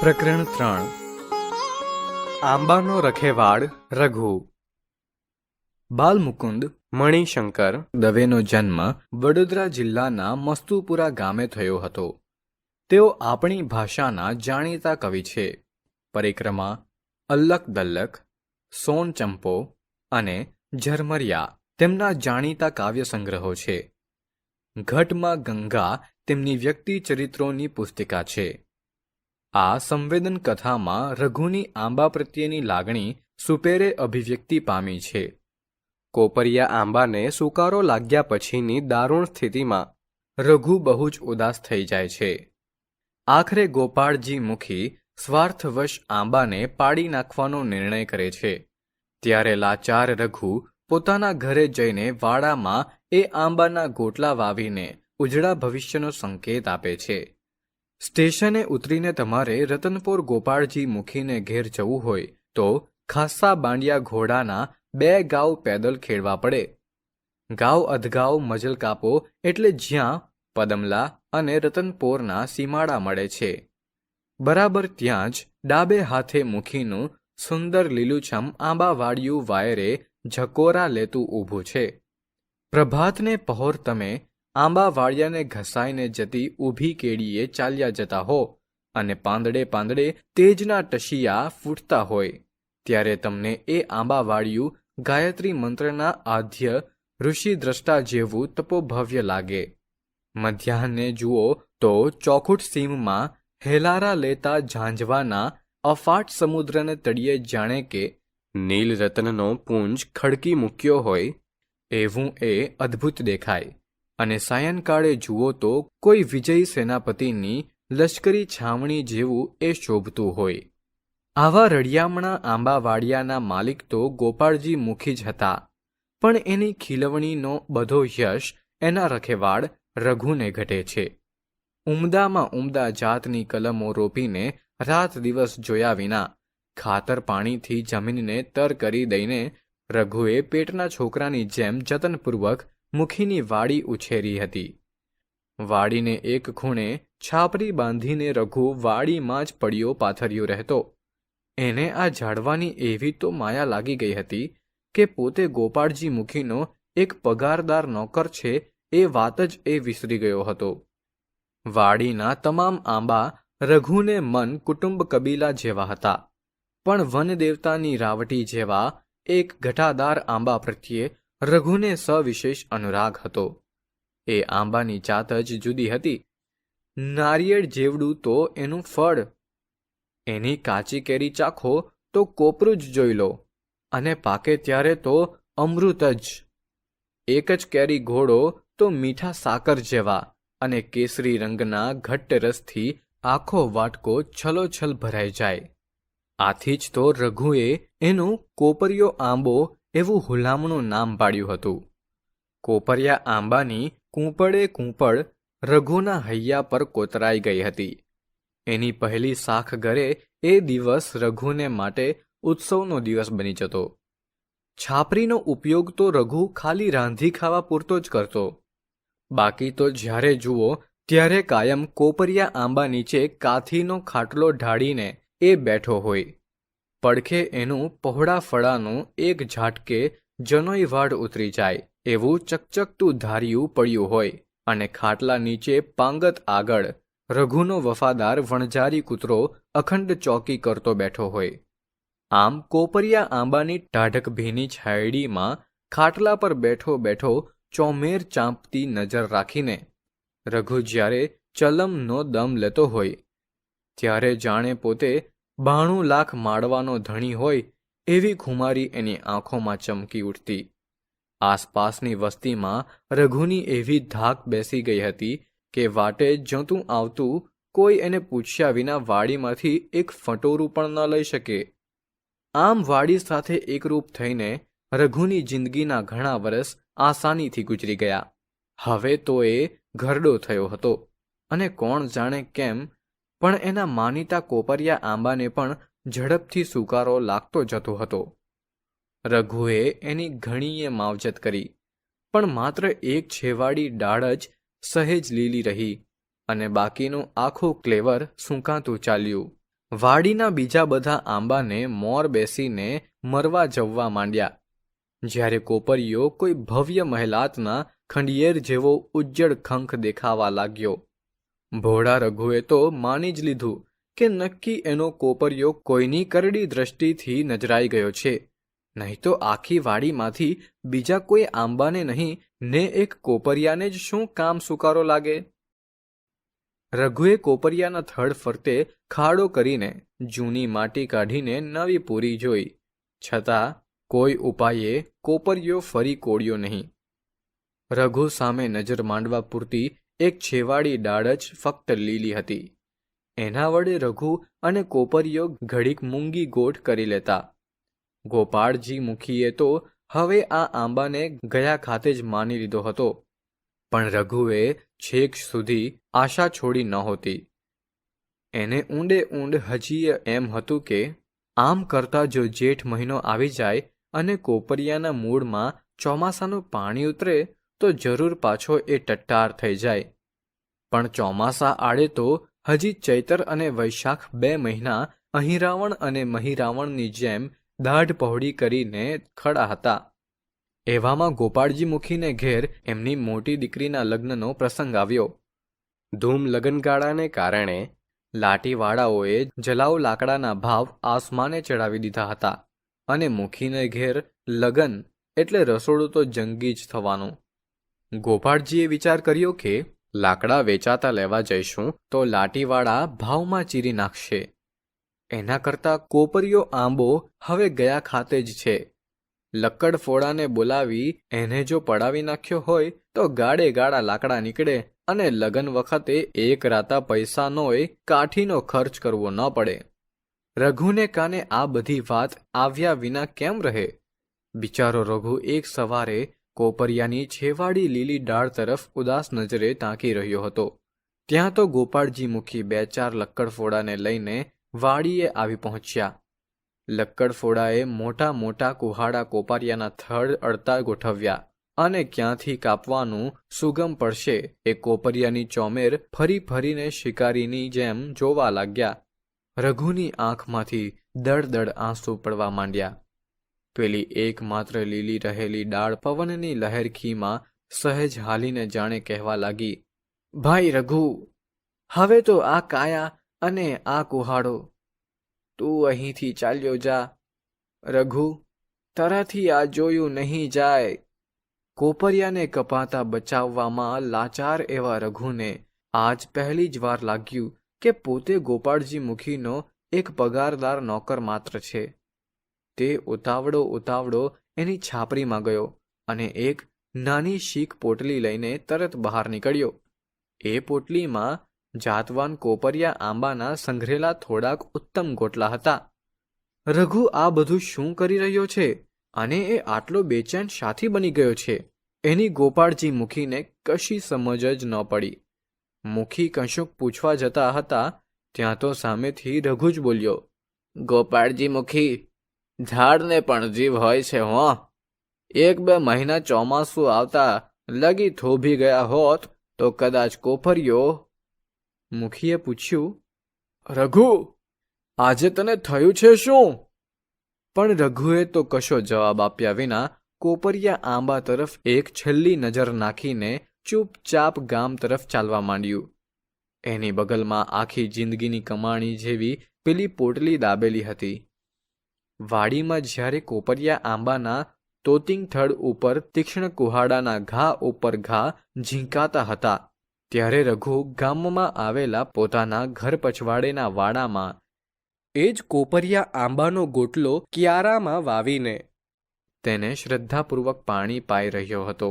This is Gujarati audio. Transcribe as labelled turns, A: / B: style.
A: પ્રકરણ ત્રણ. આંબાનો રખેવાડ રઘુ. બાલમુકુંદ, મણિશંકર. દવેનો જન્મ વડોદરા જિલ્લાના મસ્તુપુરા ગામે થયો હતો. તેઓ આપણી ભાષાના જાણીતા કવિ છે. પરિક્રમા અલ્લક દલ્લક સોન ચંપો અને ઝરમરિયા તેમના જાણીતા કાવ્ય સંગ્રહો છે. ઘટમાં ગંગા તેમની વ્યક્તિ ચરિત્રોની પુસ્તિકા છે. આ સંવેદન કથામાં રઘુની આંબા પ્રત્યેની લાગણી સુપેરે અભિવ્યક્તિ પામી છે. કોપરિયા આંબાને સુકારો લાગ્યા પછીની દારૂણ સ્થિતિમાં રઘુ બહુ જ ઉદાસ થઈ જાય છે. આખરે ગોપાળજી મુખી સ્વાર્થવશ આંબાને પાડી નાખવાનો નિર્ણય કરે છે. ત્યારે લાચાર રઘુ પોતાના ઘરે જઈને વાડામાં એ આંબાના ગોટલા વાવીને ઉજળા ભવિષ્યનો સંકેત આપે છે. સ્ટેશને ઉતરીને તમારે રતનપુર ગોપાળજી મુખીને ઘેર જવું હોય તો ખાસ્સા બાંડિયા ઘોડાના બે ગાઉ પેદલ ખેડવા પડે. ગાઉ અધગાઉ મજલ કાપો એટલે જ્યાં પદમલા અને રતનપોરના સીમાડા મળે છે. બરાબર ત્યાં જ ડાબે હાથે મુખીનું સુંદર લીલુંછમ આંબાવાડિયું વાયરે ઝકોરા લેતું ઊભું છે. પ્રભાતને પહોર તમે આંબાવાડિયાને ઘસાઈને જતી ઊભી કેડીએ ચાલ્યા જતા હો અને પાંદડે પાંદડે તેજના ટશિયા ફૂટતા હોય. ત્યારે તમને એ આંબાવાડિયું ગાયત્રી મંત્રના આધ્ય ઋષિ દ્રષ્ટા જેવું તપોભવ્ય લાગે. મધ્યાહને જુઓ તો ચોખુટ સીમમાં હેલારા લેતા ઝાંઝવાના અફાટ સમુદ્રને તળિયે જાણે કે નીલ રત્નનો પુંજ ખડકી મૂક્યો હોય, એવું એ અદ્ભુત દેખાય. અને સાયંકાળે જુઓ તો કોઈ વિજય સેનાપતિની લશ્કરી છાવણી જેવું એ શોભતું હોય. આવા રળિયામણા આંબાવાડિયાના માલિક તો ગોપાળજી મુખી જ હતા. પણ એની ખીલવણીનો બધો યશ એના રખેવાડ રઘુને ઘટે છે. ઉમદામાં ઉમદા જાતની કલમો રોપીને રાત દિવસ જોયા વિના ખાતર પાણીથી જમીનને તર કરી દઈને રઘુએ પેટના છોકરાની જેમ જતનપૂર્વક મુખીની વાડી ઉછેરી હતી. વાડીને એક ખૂણે છાપરી બાંધીને રઘુ વાડીમાં જ પડ્યો પાથર્યો રહેતો. એને આ ઝાડવાની એવી તો માયા લાગી ગઈ હતી કે પોતે ગોપાળજી મુખીનો એક પગારદાર નોકર છે એ વાત જ એ વિસરી ગયો હતો. વાડીના તમામ આંબા રઘુને મન કુટુંબ કબીલા જેવા હતા. પણ વનદેવતાની રાવટી જેવા એક ઘટાદાર આંબા પ્રત્યે રઘુને સવિશેષ અનુરાગ હતો. એ આંબાની જાત જ જુદી હતી. નારિયેળ જેવડું તો એનું ફળ. એની કાચી કેરી ચાખો તો કોપરું જ જોઈ લો. અને પાકે ત્યારે તો અમૃત જ. એક જ કેરી ઘોડો તો મીઠા સાકર જેવા અને કેસરી રંગના ઘટ્ટ રસથી આખો વાટકો છલોછલ ભરાઈ જાય. આથી જ તો રઘુએ એનું કોપરિયો આંબો એવું હુલામણું નામ પાડ્યું હતું. કોપરિયા આંબાની કૂંપડે કૂંપડ રઘુના હૈયા પર કોતરાઈ ગઈ હતી. એની પહેલી શાખ ઘરે એ દિવસ રઘુને માટે ઉત્સવનો દિવસ બની જતો. છાપરીનો ઉપયોગ તો રઘુ ખાલી રાંધી ખાવા પૂરતો જ કરતો. બાકી તો જ્યારે જુઓ ત્યારે કાયમ કોપરિયા આંબા નીચે કાથીનો ખાટલો ઢાળીને એ બેઠો હોય. પડખે એનું પહોળા ફળાનું એક ઝાટકે જનોઈ વાડ ઉતરી જાય, એવું ચકચકતું ધાર્યું પડ્યું હોય, અને ખાટલા નીચે પાંગત આગળ રઘુનો વફાદાર વણઝારી કૂતરો અખંડ ચોકી કરતો બેઠો હોય. આમ કોપરિયા આંબાની ટાઢક ભીની છાયડીમાં ખાટલા પર બેઠો બેઠો ચોમેર ચાંપતી નજર રાખીને રઘુ જ્યારે ચલમનો દમ લેતો હોય, ત્યારે જાણે પોતે બાણું લાખ માળવાનો ધણી હોય એવી ખુમારી એની આંખોમાં ચમકી ઉઠતી. આસપાસની વસ્તીમાં રઘુની એવી ધાક બેસી ગઈ હતી કે વાટે જતું આવતું કોઈ એને પૂછ્યા વિના વાડીમાંથી એક ફટોરું પણ ન લઈ શકે. આમ વાડી સાથે એકરૂપ થઈને રઘુની જિંદગીના ઘણા વર્ષ આસાનીથી ગુજરી ગયા. હવે તો એ ઘરડો થયો હતો. અને કોણ જાણે કેમ પણ એના માનીતા કોપરિયા આંબાને પણ ઝડપથી સુકારો લાગતો જતો હતો. રઘુએ એની ઘણીએ માવજત કરી, પણ માત્ર એક છેવાડી ડાળ જ સહેજ લીલી રહી અને બાકીનું આખું ક્લેવર સૂંકાતું ચાલ્યું. વાડીના બીજા બધા આંબાને મોર બેસીને મરવા જવવા માંડ્યા. જ્યારે કોપરિયો કોઈ ભવ્ય મહેલાતના ખંડિયેર જેવો ઉજ્જડ ખંખ દેખાવા લાગ્યો. ભોળા રઘુએ તો માની જ લીધું કે નક્કી એનો કોપરિયો કોઈની કરડી દ્રષ્ટિથી નજરાઈ ગયો છે. નહીં તો આખી વાડીમાંથી બીજા કોઈ આંબાને નહીં, ને એક કોપરિયાને જ શું કામ સુકારો લાગે? રઘુએ કોપરિયાના થડ ફરતે ખાડો કરીને જૂની માટી કાઢીને નવી પૂરી જોઈ. છતાં કોઈ ઉપાયે કોપરિયો ફરી કોડ્યો નહીં. રઘુ સામે નજર માંડવા પૂરતી એક છેવાડી ડાળ જ ફક્ત લીલી હતી. એના વડે રઘુ અને કોપરિયો ઘડીક મૂંગી ગોઠ કરી લેતા. ગોપાળજી મુખીએ તો હવે આ આંબાને ગયા ખાતે જ માની લીધો હતો. પણ રઘુએ છેક સુધી આશા છોડી નહોતી એને ઊંડે ઊંડ હજી એમ હતું કે, આમ કરતા જો જેઠ મહિનો આવી જાય અને કોપરિયાના મૂળમાં ચોમાસાનું પાણી ઉતરે તો જરૂર પાછો એ ટટ્ટાર થઈ જાય. પણ ચોમાસા આડે તો હજી ચૈતર અને વૈશાખ બે મહિના અહિરાવણ અને મહિરાવણની જેમ દાઢ પહોળી કરીને ખડા હતા. એવામાં ગોપાળજી મુખીને ઘેર એમની મોટી દીકરીના લગ્નનો પ્રસંગ આવ્યો. ધૂમ લગ્નગાળાને કારણે લાટીવાળાઓએ જલાઉ લાકડાના ભાવ આસમાને ચડાવી દીધા હતા અને મુખીને ઘેર લગન એટલે રસોડું તો જંગી જ થવાનું. ગોપાળજીએ વિચાર કર્યો કે, લાકડા વેચાતા લેવા જઈશું તો લાટીવાળા ભાવમાં ચીરી નાખશે. એના કરતાં કોપરિયો આંબો હવે ગયા ખાતે જ છે. લક્કડફોડાને બોલાવી એને જો પડાવી નાખ્યો હોય તો ગાડે ગાડા લાકડા નીકળે અને લગન વખતે એક રાતા પૈસાનોય કાઠીનો ખર્ચ કરવો ન પડે. રઘુને કાને આ બધી વાત આવ્યા વિના કેમ રહે? બિચારો રઘુ એક સવારે કોપરિયાની છેવાડી લીલી ડાળ તરફ ઉદાસ નજરે તાંકી રહ્યો હતો. ત્યાં તો ગોપાળજી મુખી બે ચાર લક્કડફોડાને લઈને વાડીએ આવી પહોંચ્યા. લક્કડફોડાએ મોટા મોટા કુહાડા કોપારિયાના થડ અડતા ગોઠવ્યા અને ક્યાંથી કાપવાનું સુગમ પડશે એ કોપરિયાની ચોમેર ફરી ફરીને શિકારીની જેમ જોવા લાગ્યા. રઘુની આંખમાંથી દડ આંસુ પડવા માંડ્યા. પેલી એકમાત્ર લીલી રહેલી ડાળ પવનની લહેરખીમાં સહેજ હાલીને જાણે કહેવા લાગી, ભાઈ રઘુ, હવે તો આ કાયા અને આ કુહાડો, તું અહીંથી ચાલ્યો જા, રઘુ, તારાથી આ જોયું નહીં જાય. કોપરિયાને કપાતા બચાવવામાં લાચાર એવા રઘુને આજ પહેલી જ વાર લાગ્યું કે પોતે ગોપાળજી મુખીનો એક પગારદાર નોકર માત્ર છે. તે ઉતાવળો ઉતાવળો એની છાપરીમાં ગયો અને એક નાની શીખ પોટલી લઈને તરત બહાર નીકળ્યો. એ પોટલીમાં જાતવાન કોપરિયા આંબાના સંઘરેલા થોડાક ઉત્તમ ગોટલા હતા. રઘુ, આ બધું શું કરી રહ્યો છે? અને એ આટલો બેચેન શાથી બની ગયો છે એની ગોપાળજી મુખીને કશી સમજ જ ન પડી. મુખી કશુંક પૂછવા જતા હતા, ત્યાં તો સામેથી રઘુ જ બોલ્યો, ગોપાળજી મુખી ઝાડને પણ જીવ હોય છે, હો. એક બે મહિના ચોમાસું આવતા લગી થોભી ગયા હોત તો કદાચ કોફરિયો મુખીએ પૂછ્યું, રઘુ, આજે તને થયું છે શું? પણ રઘુએ તો કશો જવાબ આપ્યા વિના કોપરિયા આંબા તરફ એક છેલ્લી નજર નાખીને ચૂપચાપ ગામ તરફ ચાલવા માંડ્યું. એની બગલમાં આખી જિંદગીની કમાણી જેવી પેલી પોટલી દાબેલી હતી. વાડીમાં જ્યારે કોપરિયા આંબાના તોતિંગ થડ ઉપર તીક્ષ્ણ કુહાડાના ઘા ઉપર ઘા ઝીંકાતા હતા, ત્યારે રઘુ ગામમાં આવેલા પોતાના ઘર પછવાડેના વાડામાં એ જ કોપરિયા આંબાનો ગોટલો કિયારામાં વાવીને તેને શ્રદ્ધાપૂર્વક પાણી પાઈ રહ્યો હતો.